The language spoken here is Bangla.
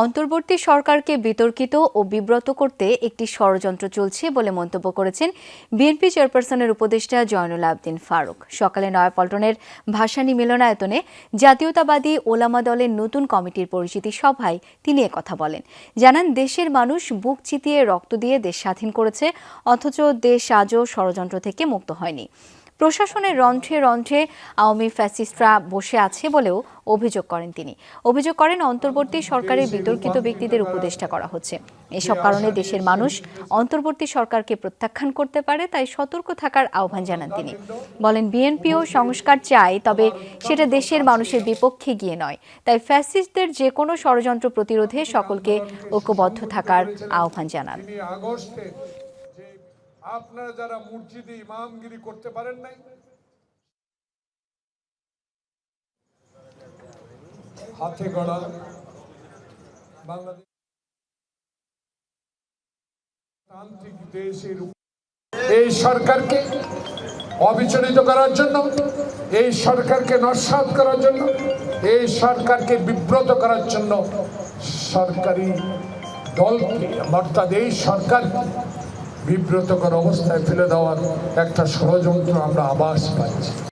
অন্তর্বর্তী সরকারকে বিতর্কিত ও বিব্রত করতে একটি ষড়যন্ত্র চলছে বলে মন্তব্য করেছেন বিএনপি চেয়ারপারসনের উপদেষ্টা জয়নুল আবদিন ফারুক। সকালে নয়াপল্টনের ভাসানী মিলনায়তনে জাতীয়তাবাদী ওলামা দলের নতুন কমিটির পরিচিতি সভায় তিনি কথা বলেন। জানান, দেশের মানুষ বুক চিতিয়ে রক্ত দিয়ে দেশ স্বাধীন করেছে, অথচ দেশ আজও ষড়যন্ত্র থেকে মুক্ত হয়নি। প্রশাসনের রন্ধ্রে রন্ধ্রে আওয়ামী ফ্যাসিস্টরা বসে আছে বলেও অভিযোগ করেন তিনি। অভিযোগ করেন, অন্তর্বর্তী সরকারের বিতর্কিত ব্যক্তিদের উপদেষ্টা করা হচ্ছে। এসব কারণে দেশের মানুষ অন্তর্বর্তী সরকারকে প্রত্যাখ্যান করতে পারে, তাই সতর্ক থাকার আহ্বান জানান তিনি। বলেন, বিএনপিও সংস্কার চায়, তবে সেটা দেশের মানুষের বিপক্ষে গিয়ে নয়। তাই ফ্যাসিস্টদের যে কোনো ষড়যন্ত্র প্রতিরোধে সকলকে ঐক্যবদ্ধ থাকার আহ্বান জানান। আপনারা যারা মসজিদে ইমামগিরি করতে পারেন নাই, হাতে গড়া দেশের এই সরকারকে অবিচলিত করার জন্য, এই সরকারকে নস্বাত করার জন্য, এই সরকারকে বিব্রত করার জন্য সরকারি দলকে অর্থাৎ এই সরকারকে বিব্রতকর অবস্থায় ফেলে দেওয়ার একটা ষড়যন্ত্র আমরা আবাস পাচ্ছি।